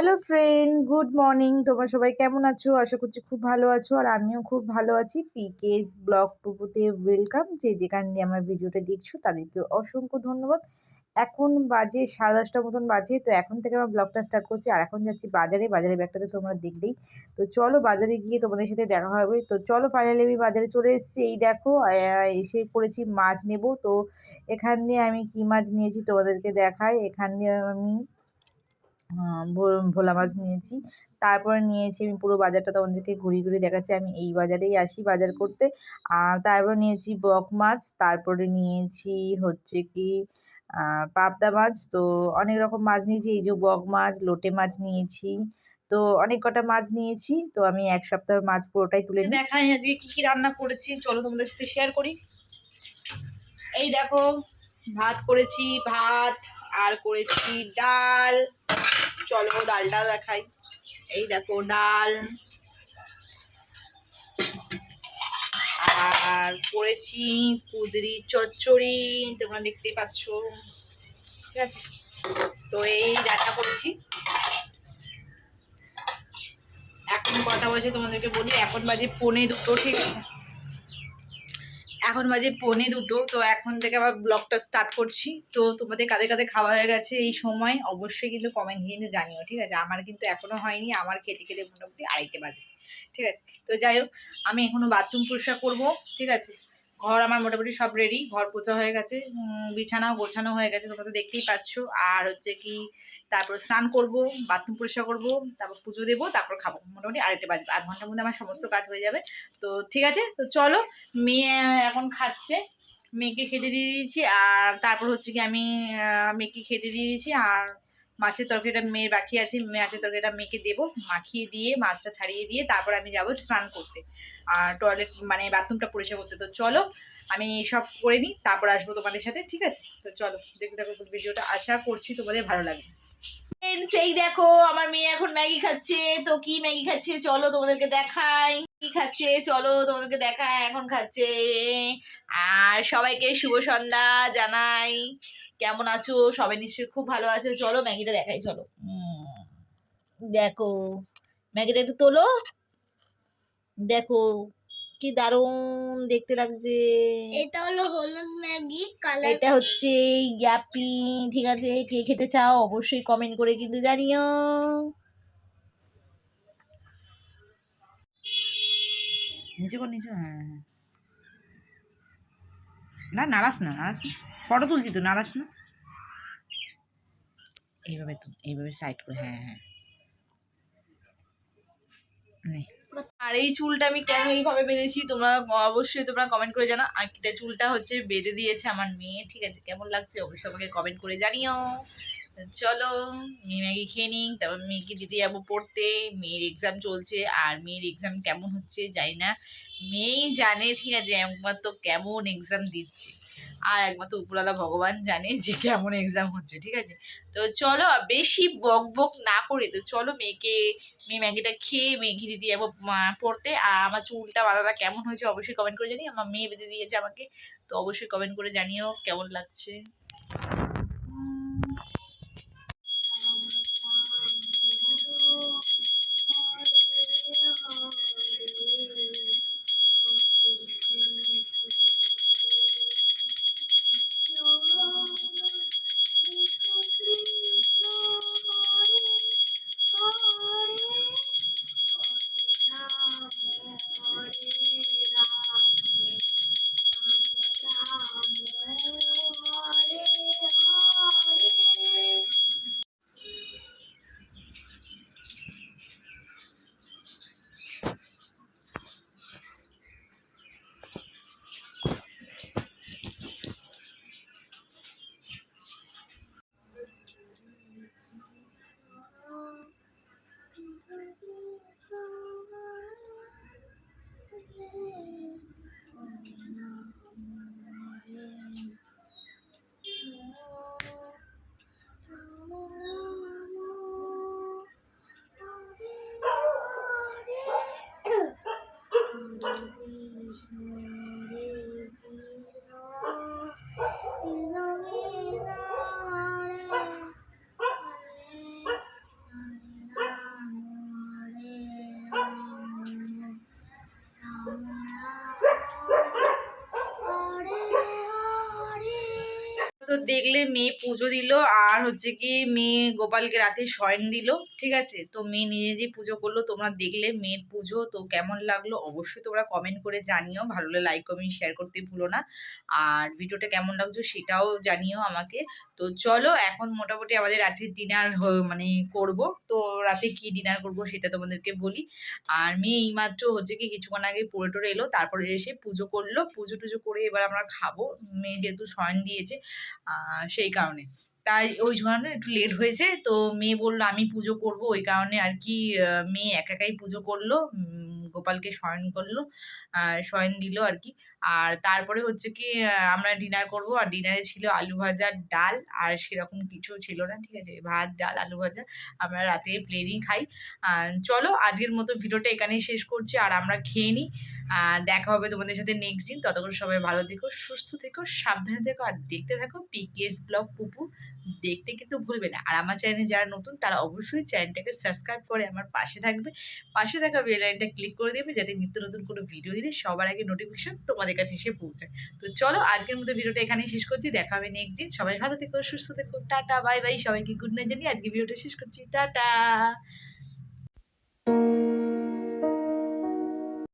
Hello friend good morning তোমরা সবাই কেমন আছো? আশা করছি খুব ভালো আছো আর আমিও খুব ভালো আছি। পিকেস ব্লগ টুপুতে ওয়েলকাম যে যেখান দিয়ে আমার ভিডিওটা দেখছ, তাদেরকে অসংখ্য ধন্যবাদ। এখন বাজে সাড়ে দশটার মতন বাজে, তো এখন থেকে আমার ব্লগটা স্টার্ট করছি। আর এখন যাচ্ছি বাজারে বাজারে ব্যাগটাতে তোমরা দেখলেই। তো চলো বাজারে গিয়ে তোমাদের সাথে দেখা হবে। তো চলো ফাইনালি আমি বাজারে চলে এসেছি। এই দেখো এসে করেছি মাছ নেব। তো এখান দিয়ে আমি কি মাছ নিয়েছি তোমাদেরকে দেখাই। এখান দিয়ে আমি ভোলা মাছ নিয়েছি। তারপরে নিয়েছি আমি পুরো বাজারটা তোমাদেরকে ঘুরিয়ে ঘুরিয়ে দেখাচ্ছি। আমি এই বাজারেই আসি বাজার করতে। আর তারপর নিয়েছি বক মাছ, তারপরে নিয়েছি হচ্ছে কি পাবদা মাছ। তো অনেক রকম মাছ নিয়েছি। এই যে বক মাছ, লোটে মাছ নিয়েছি। তো অনেক কটা মাছ নিয়েছি। তো আমি এক সপ্তাহ মাছ পুরোটাই তুলে দেখাই আজকে কি কি রান্না করেছি। চলো তোমাদের সাথে শেয়ার করি। এই দেখো, ভাত করেছি, ভাত আর করেছি ডাল। চলো ডালটা দেখাই। এই দেখো ডাল। আর করেছি কুদরি চচ্চড়ি, তোমরা দেখতেই পাচ্ছ। ঠিক আছে? তো এই রান্না করেছি। এখন কটা বাজে তোমাদেরকে বলি? এখন বাজে পৌনে দুটো, ঠিক আছে? এখন বাজে পনে দুটো, তো এখন থেকে আবার ব্লগটা স্টার্ট করছি। তো তোমাদের কাদের কাদের খাওয়া হয়ে গেছে এই সময়, অবশ্যই কিন্তু কমেন্ট কিন্তু জানিও, ঠিক আছে? আমার কিন্তু এখনও হয়নি, আমার খেতে খেতে মোটামুটি আড়াইটে বাজে, ঠিক আছে? তো যাই হোক, আমি এখনও বাথরুম পরিষ্কার করব, ঠিক আছে? ঘর আমার মোটামুটি সব রেডি ঘর পোছা হয়ে গেছে বিছানাও গোছানো হয়ে গেছে, তোমরা তো দেখতেই পাচ্ছ। আর হচ্ছে কি, তারপর স্নান করব বাথরুম পরিষ্কার করব, তারপর পুজো দেবো, তারপর খাব। মোটামুটি আড়াইটে বাজবে, আধ ঘণ্টার মধ্যে আমার সমস্ত কাজ হয়ে যাবে। তো ঠিক আছে, তো চলো, মেয়ে এখন খাচ্ছে, মেয়েকে খেতে দিয়ে দিয়েছি, আর তারপর হচ্ছে কি আমি মেয়েকে খেতে দিয়ে দিয়েছি, আর মাছের তরকারিটা মেয়ের বাকি আছে, মাছের তরকারিটা মেয়েকে দেবো, মাখিয়ে দিয়ে, মাছটা ছাড়িয়ে দিয়ে তারপর আমি যাব স্নান করতে। আর টয়লেট মানে বাথরুমটা পরিষ্কার করতে। তো চলো, আমি সব করে নিই, তারপর আসব তোমাদের সাথে, ঠিক আছে? তো চলো, দেখতে থাকো ভিডিওটা। আশা করছি তোমাদের ভালো লাগবে। সেই দেখো, আমার মেয়ে এখন ম্যাগি খাচ্ছে। তো কি ম্যাগি খাচ্ছে? চলো তোমাদেরকে দেখাই। কি খাচ্ছে? চলো তোমাদেরকে দেখাই এখন খাচ্ছে। আর সবাইকে শুভ সন্ধ্যা জানাই। কেমন আছো? সবাই নিশ্চয়ই খুব ভালো আছো। চলো ম্যাগিটা দেখাই চলো। দেখো ম্যাগিটা একটু তোলো। দেখো কি দারুণ দেখতে লাগছে। এটা হলো হলুদ ম্যাগি কালার এটা হচ্ছে ইয়াপি ঠিক আছে কে খেতে চাও অবশ্যই কমেন্ট করে কিন্তু জানিও। নিচে কর নিচে হ্যাঁ হ্যাঁ না, নাড়াস না নাড়াস না। ফটো তুলছি তো, নাড়াস না। এইভাবে তো, এইভাবে সাইড করে হ্যাঁ হ্যাঁ। আর এই চুলটা আমি কেন এইভাবে বেঁধেছি, তোমরা অবশ্যই তোমরা কমেন্ট করে জানো আর চুলটা হচ্ছে বেঁধে দিয়েছে আমার মেয়ে, ঠিক আছে? কেমন লাগছে? অবশ্যই আমাকে কমেন্ট করে জানিও। চলো মেয়ে ম্যাগি খেয়ে নিই, তারপর মেয়েকে দিতে যাব পড়তে, মেয়ের এক্সাম চলছে, আর মেয়ের এক্সাম কেমন হচ্ছে জানি না। মেয়েই জানে, ঠিক আছে, একমাত্র কেমন এক্সাম দিচ্ছে। আর একমাত্র উপরওয়ালা ভগবান জানে যে কেমন এক্সাম হচ্ছে, ঠিক আছে? তো চলো বেশি বক বক না করে, তো চলো মেয়েকে, মেয়ে ম্যাগিটা খেয়ে মেঘি দিদি যাব পড়তে। আর আমার চুলটা বাঁধাটা কেমন হয়েছে অবশ্যই কমেন্ট করে জানি আমার মেয়ে বেঁধে দিয়েছে আমাকে, তো অবশ্যই কমেন্ট করে জানিও কেমন লাগছে। তো দেখলে মেয়ে পুজো দিল, আর হচ্ছে কি মেয়ে গোপালকে রাতে শয়ন দিল, ঠিক আছে? তো মেয়ে নিজে নিজেই পুজো করল, তোমরা দেখলে মেয়ের পুজো তো কেমন লাগল অবশ্যই তোমরা কমেন্ট করে জানিও, ভালো লাগলে লাইক কমেন্ট শেয়ার করতে ভুলো না। আর ভিডিওটা কেমন লাগছো সেটাও জানিও আমাকে। তো চলো, এখন মোটামুটি আমাদের রাতে ডিনার মানে করব। তো রাতে কি ডিনার করব সেটা তোমাদেরকে বলি। আর মেয়ে এইমাত্র হচ্ছে কি কিছুক্ষণ আগে পড়ে টরে এলো, তারপরে এসে পুজো করল। পুজো টুজো করে এবার আমরা খাব। মেয়ে যেহেতু শয়ন দিয়েছে সেই কারণে। তাই ওই কারণে একটু লেট হয়েছে, তো মেয়ে বলল, আমি পুজো করব। ওই কারণে আর কি মেয়ে একা একাই পুজো করল গোপালকে শয়ন করল শয়ন দিল আর কি। আর তারপরে হচ্ছে কি আমরা ডিনার করব। আর ডিনারে ছিল আলু ভাজা, ডাল, আর সেরকম কিছু ছিল না, ঠিক আছে? ভাত, ডাল, আলু ভাজা, আমরা রাতে প্লেনই খাই। চলো, আজকের মতো ভিডিওটা এখানেই শেষ করছি। আর আমরা খেয়ে নিই। দেখা হবে তোমাদের সাথে নেক্সট দিন। ততক্ষণ সবাই ভালো থেকো, সুস্থ থেকো, সাবধানে থেকো, আর দেখতে থাকো পিকেএস ব্লগ পুপু দেখতে কিন্তু ভুলবে না। আর আমার চ্যানেলে যারা নতুন, তারা অবশ্যই চ্যানেলটাকে সাবস্ক্রাইব করে আমার পাশে থাকবে। পাশে থাকা বেল আইনটা ক্লিক করে দেবে, যাতে নিত্য নতুন কোনো ভিডিও দিলে সবার আগে নোটিফিকেশন তোমাদের কাছে এসে পৌঁছায়। তো চলো, আজকের মতো ভিডিওটা এখানেই শেষ করছি। দেখা হবে নেক্সট দিন। সবাই ভালো থেকো, সুস্থ থেকো, টাটা বাই বাই সবাইকে গুড নাইট জানিয়ে আজকে ভিডিওটা শেষ করছি। টাটা!